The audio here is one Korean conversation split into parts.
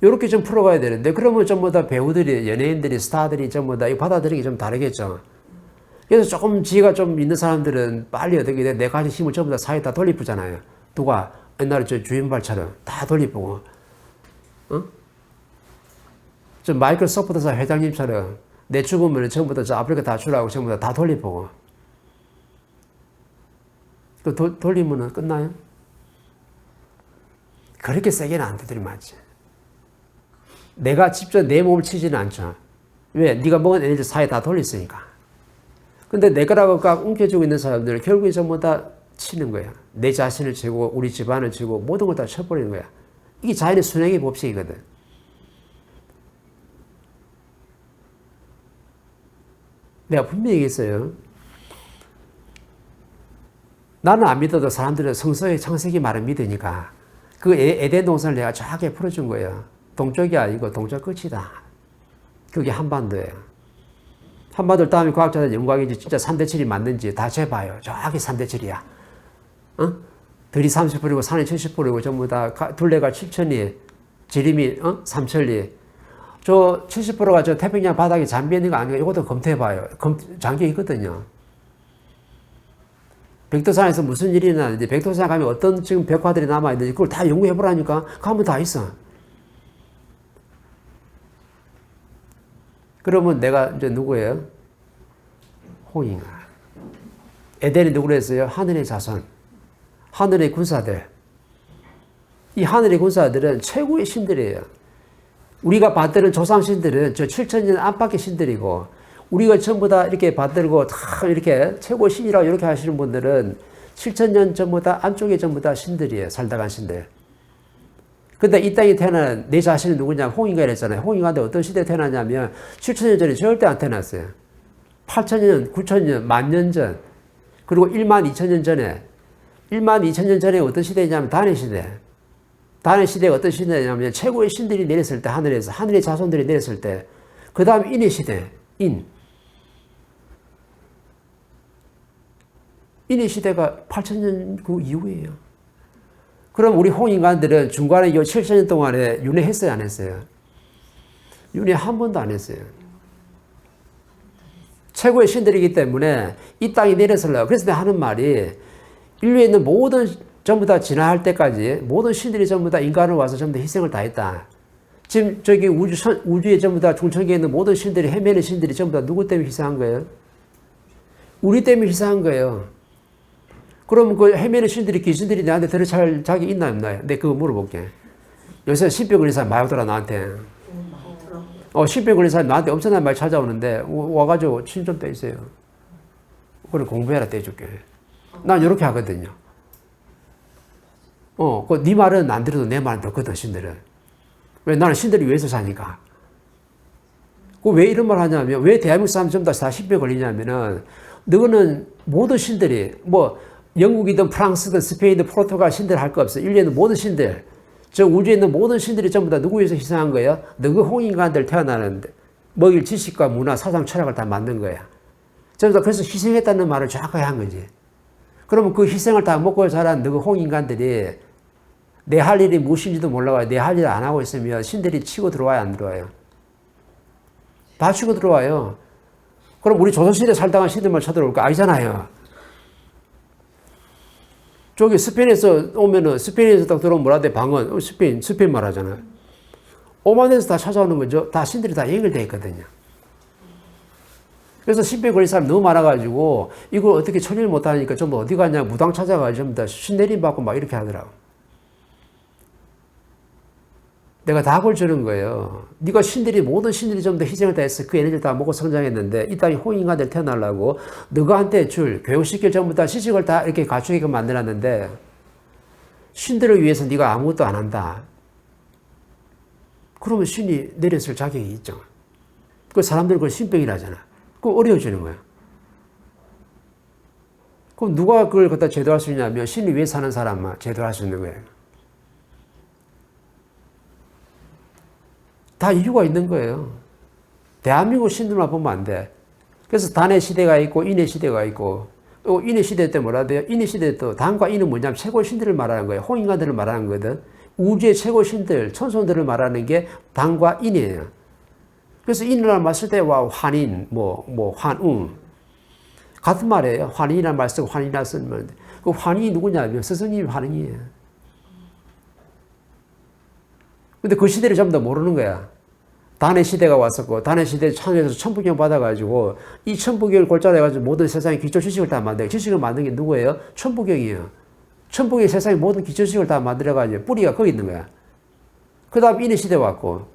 이렇게 좀 풀어가야 되는데 그러면 전부 다 배우들이 연예인들이 스타들이 전부 다 이거 받아들이기 좀 다르겠죠. 그래서 조금 지혜가 좀 있는 사람들은 빨리 어떻게 돼? 내 가진 힘을 전부 다 사회에 다 돌리쁘잖아요. 누가 옛날에 저 주인발처럼 다 돌리쁘고, 어? 저 마이크로소프트사 회장님처럼 내 죽으면 전부 다 저 아프리카 다 주라고 전부 다, 다 돌리쁘고. 그 도, 돌리면은 끝나요? 그렇게 세게는 안 두드리 맞지. 내가 직접 내 몸을 치지는 않죠. 왜? 네가 먹은 에너지 사회 다 돌렸으니까. 근데 내 거라고 꽉 움켜쥐고 있는 사람들은 결국에 전부 다 치는 거야. 내 자신을 치고 우리 집안을 치고 모든 걸 다 쳐버리는 거야. 이게 자연의 순행의 법칙이거든. 내가 분명히 얘기했어요. 나는 안 믿어도 사람들은 성서의 창세기 말을 믿으니까 그 에- 에덴 동산을 내가 정확하게 풀어준 거예요. 동쪽이 아니고 동쪽 끝이다. 그게 한반도예요. 한반도 다음에 과학자들 연구하기 진짜 3대7이 맞는지 다 재봐요. 정확히 3대7이야. 어? 들이 30%이고 산이 70%이고 전부 다 가- 둘레가 7천리, 지름이 어? 3천리. 저 70%가 저 태평양 바닥에 잠겨 있는 거 아닌가? 이것도 검토해봐요. 검, 잠겨 있거든요. 백두산에서 무슨 일이 나는지, 백두산 가면 어떤 지금 벽화들이 남아있는지, 그걸 다 연구해보라니까. 가면 다 있어. 그러면 내가 이제 누구예요? 홍인가. 에덴이 누구로 했어요? 하늘의 자손. 하늘의 군사들. 이 하늘의 군사들은 최고의 신들이에요. 우리가 받드는 조상 신들은 저 7천년 안팎의 신들이고, 우리가 전부 다 이렇게 받들고 다 이렇게 최고 신이라고 이렇게 하시는 분들은 7천년 전부 다 안쪽에 전부 다 신들이에요. 살다 간 신들. 근데 이 땅에 태어난 내 자신이 누구냐? 홍인가 이랬잖아요. 홍인가인데 어떤 시대에 태어났냐면 7천년 전에 절대 안 태어났어요. 8천년, 9천년, 만년 전. 그리고 1만 2천년 전에 1만 2천년 전에 어떤 시대냐면 단의 시대. 단의 시대가 어떤 시대냐면 최고의 신들이 내렸을 때 하늘에서 하늘의 자손들이 내렸을 때 그 다음 인의 시대. 인. 인의 시대가 8천년 그 이후예요. 그럼 우리 홍인간들은 중간에 이 7천년 동안에 윤회했어요, 안 했어요? 윤회 한 번도 안 했어요. 최고의 신들이기 때문에 이 땅에 내려서려. 그래서 내가 하는 말이 인류에 있는 모든 전부 다 진화할 때까지 모든 신들이 전부 다 인간을 와서 전부 다 희생을 다 했다. 지금 저기 우주, 선- 우주에 전부 다 중천계에 있는 모든 신들이 헤매는 신들이 전부 다 누구 때문에 희생한 거예요? 우리 때문에 희생한 거예요. 그럼 그 헤매는 신들이 귀신들이 나한테 들어찰 자기 있나 없나요? 내 그거 물어볼게. 요새 신병 걸린 사람 많이 오더라 나한테. 어 신병 걸린 사람 나한테 엄청난 말 찾아오는데 와- 와가지고 친좀 떼주세요. 그래 공부해라 떼줄게. 난 이렇게 하거든요. 어, 그네 말은 안 들어도 내 말은 듣거든 신들은. 왜 나는 신들이 위해서 사니까. 그 왜 이런 말 하냐면 왜 대한민국 사람 전부 다 신병 걸리냐면은 너는 모든 신들이 뭐 영국이든 프랑스든 스페인이든 포르투갈 신들 할 거 없어. 인류에 있는 모든 신들. 저 우주에 있는 모든 신들이 전부 다 누구 위해서 희생한 거야? 너그 홍인간들 태어나는데 먹일 지식과 문화, 사상, 철학을 다 만든 거야. 전부 다 그래서 희생했다는 말을 정확하게 한 거지. 그러면 그 희생을 다 먹고 자란 너그 홍인간들이 내 할 일이 무엇인지도 몰라가지고 내할 일을 안 하고 있으면 신들이 치고 들어와요, 안 들어와요? 다 치고 들어와요. 그럼 우리 조선시대 살다간 신들만 쳐들어올 거 아니잖아요. 저기 스페인에서 오면은 스페인에서 딱 들어오면 뭐라 돼? 방언. 어, 스페인, 스페인 말 하잖아요. 오만에서 다 찾아오는 거죠. 다 신들이 다 연결되어 있거든요. 그래서 신병 걸린 사람 너무 많아가지고 이걸 어떻게 처리를 못하니까 좀 어디 가냐 무당 찾아가지고 전부 다 신내림 받고 막 이렇게 하더라고. 내가 답을 주는 거예요. 네가 신들이 모든 신들이 좀더 희생을 다 해서 그 에너지를 다 먹고 성장했는데 이 땅에 호인간들 태어나려고 너가한테 줄 교육시킬 전부 다 시식을 다 이렇게 갖추게끔 만들었는데 신들을 위해서 네가 아무것도 안 한다. 그러면 신이 내렸을 자격이 있죠. 그 사람들 그걸 신병이라잖아. 그거 어려워지는 거야. 그럼 누가 그걸 갖다 제도할 수 있냐면 신이 위해 사는 사람만 제도할 수 있는 거예요. 다 이유가 있는 거예요. 대한민국 신들만 보면 안 돼. 그래서 단의 시대가 있고 인의 시대가 있고 또 인의 시대 때 뭐라 돼요? 인의 시대 또 단과 인은 뭐냐면 최고의 신들을 말하는 거예요. 홍인간들을 말하는 거거든. 우주의 최고 신들, 천손들을 말하는 게 당과 인이에요. 그래서 인이라는 말 쓸 때 와 환인, 뭐, 뭐, 환웅. 같은 말이에요. 환인이라는 말 쓰고 환인이라 쓰면. 그 환인이 누구냐면 스승님이 환인이에요. 근데 그 시대를 전부 다 모르는 거야. 단의 시대가 왔었고, 단의 시대 천에서 천부경 받아가지고, 이 천부경을 골자로 해가지고 모든 세상의 기초 지식을 다 만들고, 지식을 만든 게 누구예요? 천부경이에요. 천부경이 세상의 모든 기초 지식을 다 만들어가지고, 뿌리가 거기 있는 거야. 그 다음 인의 시대 왔고,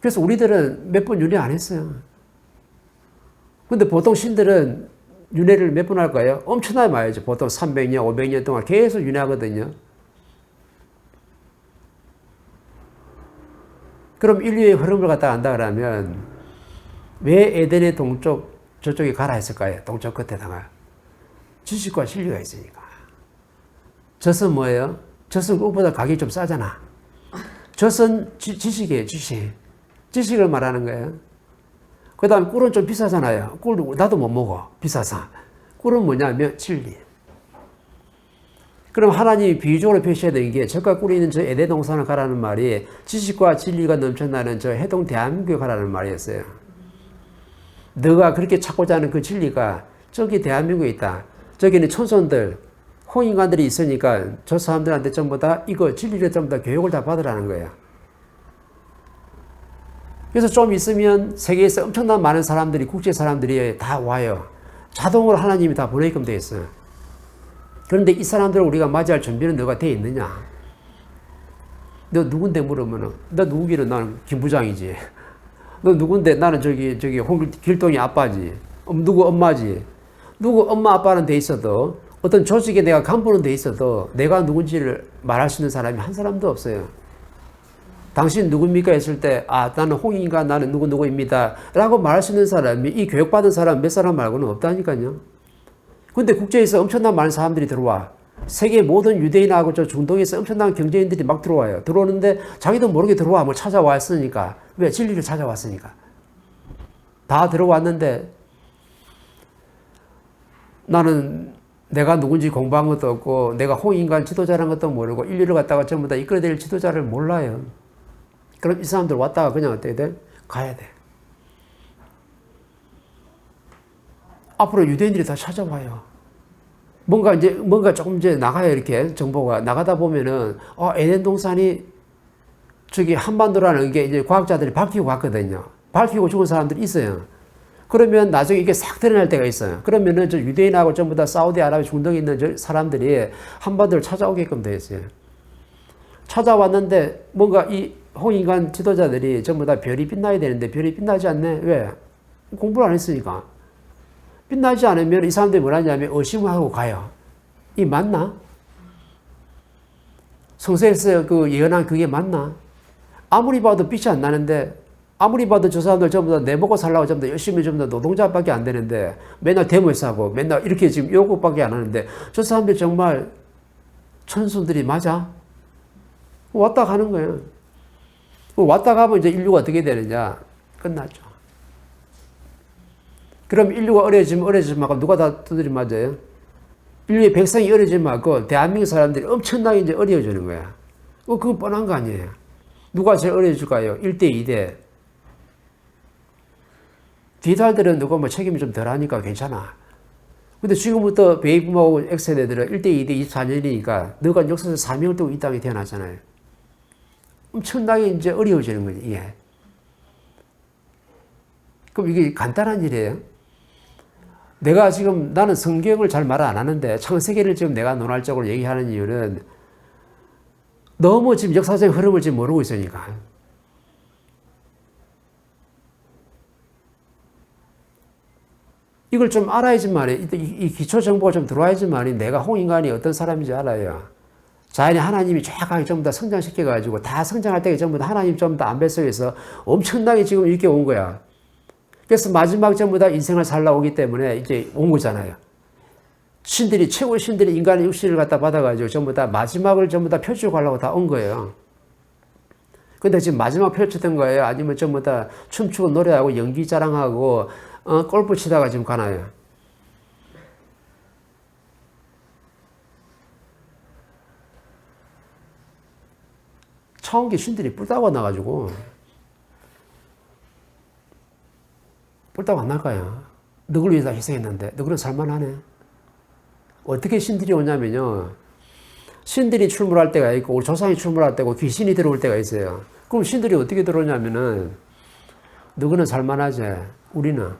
그래서 우리들은 몇 번 윤회 안 했어요. 근데 보통 신들은 윤회를 몇 번 할까요? 엄청나게 많이 하죠. 보통 300년, 500년 동안 계속 윤회하거든요. 그럼 인류의 흐름을 갖다 간다 그러면 왜 에덴의 동쪽 저쪽에 가라 했을까요? 동쪽 끝에다가 지식과 진리가 있으니까. 젖은 뭐예요? 젖은 꿀보다 가격이 좀 싸잖아. 젖은 지, 지식이에요, 지식. 지식을 말하는 거예요. 그 다음 꿀은 좀 비싸잖아요. 꿀 나도 못 먹어. 비싸서. 꿀은 뭐냐면 진리. 그럼 하나님이 비유적으로 표시해야 되는 게 적과 꿀이 있는 저 에덴 동산을 가라는 말이 지식과 진리가 넘쳐나는 저 해동 대한민국에 가라는 말이었어요. 너가 그렇게 찾고자 하는 그 진리가 저기 대한민국에 있다. 저기는 천손들, 홍인간들이 있으니까 저 사람들한테 전부 다 이거 진리를 전부 다 교육을 다 받으라는 거야. 그래서 좀 있으면 세계에서 엄청난 많은 사람들이, 국제 사람들이 다 와요. 자동으로 하나님이 다 보내게끔 돼 있어요. 그런데 이 사람들을 우리가 맞이할 준비는 너가 돼 있느냐? 너 누군데 물으면은, 너 누구기는 나는 김 부장이지. 너 누군데 나는 저기, 저기 홍길동이 아빠지. 누구 엄마지. 누구 엄마 아빠는 돼 있어도 어떤 조직에 내가 간부는 돼 있어도 내가 누군지를 말할 수 있는 사람이 한 사람도 없어요. 당신 누굽니까 했을 때, 아, 나는 홍인가, 나는 누구누구입니다. 라고 말할 수 있는 사람이 이 교육받은 사람 몇 사람 말고는 없다니까요. 근데 국제에서 엄청난 많은 사람들이 들어와. 세계 모든 유대인하고 저 중동에서 엄청난 경제인들이 막 들어와요. 들어오는데 자기도 모르게 들어와. 뭐 찾아왔으니까. 왜? 진리를 찾아왔으니까. 다 들어왔는데 나는 내가 누군지 공부한 것도 없고 내가 홍인간 지도자라는 것도 모르고 인류를 갖다가 전부 다 이끌어낼 지도자를 몰라요. 그럼 이 사람들 왔다가 그냥 어떻게 돼? 가야 돼. 앞으로 유대인들이 다 찾아와요. 뭔가 이제 뭔가 조금 이제 나가요 이렇게 정보가 나가다 보면은 어 에덴 동산이 저기 한반도라는 게 이제 과학자들이 밝히고 갔거든요. 밝히고 죽은 사람들이 있어요. 그러면 나중에 이게 싹 드러날 때가 있어요. 그러면은 저 유대인하고 전부 다 사우디아라비아 중동에 있는 저 사람들이 한반도를 찾아오게끔 돼 있어요. 찾아왔는데 뭔가 이 홍인간 지도자들이 전부 다 별이 빛나야 되는데 별이 빛나지 않네. 왜? 공부를 안 했으니까. 빛나지 않으면 이 사람들이 뭐라냐면 의심을 하고 가요. 이 맞나? 성서에서 그 예언한 그게 맞나? 아무리 봐도 빛이 안 나는데 아무리 봐도 저 사람들 전부 다 내 먹고 살라고 전부 다 열심히 전부 다 노동자밖에 안 되는데 맨날 대물 사고 맨날 이렇게 지금 요것밖에 안 하는데 저 사람들 정말 천수들이 맞아? 왔다 가는 거예요. 왔다 가면 이제 인류가 어떻게 되느냐? 끝났죠. 그럼 인류가 어려지면 어려지면 누가 다 두드리 맞아요? 인류의 백성이 어려지면 그 대한민국 사람들이 엄청나게 이제 어려워지는 거야. 어, 그건 뻔한 거 아니에요. 누가 제일 어려질까요? 1대 2대. 뒤달들은 누가 뭐 책임이 좀 덜 하니까 괜찮아. 근데 지금부터 베이브하고 X세대들은 1대 2대 24년이니까 너가 역사에서 사명을 두고 이 땅에 태어났잖아요. 엄청나게 이제 어려워지는 거지, 이게. 그럼 이게 간단한 일이에요. 내가 지금 나는 성경을 잘 말 안 하는데 창세기를 지금 내가 논할적으로 얘기하는 이유는 너무 지금 역사적 흐름을 지금 모르고 있으니까. 이걸 좀 알아야지만이, 이 기초 정보가 좀 들어와야지만이 내가 홍인간이 어떤 사람인지 알아요. 자연이 하나님이 쫙 전부 다 성장시켜가지고 다 성장할 때 전부 다 하나님 전부 다 안배 속에서 엄청나게 지금 이렇게 온 거야. 그래서 마지막 전부 다 인생을 살라오기 때문에 이제 온 거잖아요. 신들이, 최고 신들이 인간의 육신을 갖다 받아가지고 전부 다 마지막을 전부 다 펼치고 가려고 다 온 거예요. 근데 지금 마지막 펼치던 거예요? 아니면 전부 다 춤추고 노래하고 연기 자랑하고, 어, 골프 치다가 지금 가나요? 차원계 신들이 뿌다고 나가지고, 뿔따고 안 날까요? 너를 위해서 희생했는데 너는 살만하네. 어떻게 신들이 오냐면요. 신들이 출몰할 때가 있고 우리 조상이 출몰할 때고 귀신이 들어올 때가 있어요. 그럼 신들이 어떻게 들어오냐면은 너는 살만하지. 우리는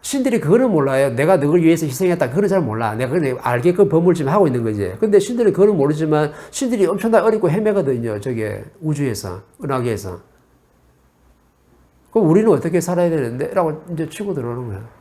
신들이 그거는 몰라요. 내가 너를 위해서 희생했다. 그거는 잘 몰라. 내가 그냥 알게끔 범을 지금 하고 있는 거지. 근데 신들은 그거는 모르지만 신들이 엄청나게 어렵고 헤매거든요. 저게 우주에서, 은하계에서. 그럼 우리는 어떻게 살아야 되는데? 라고 이제 치고 들어오는 거야.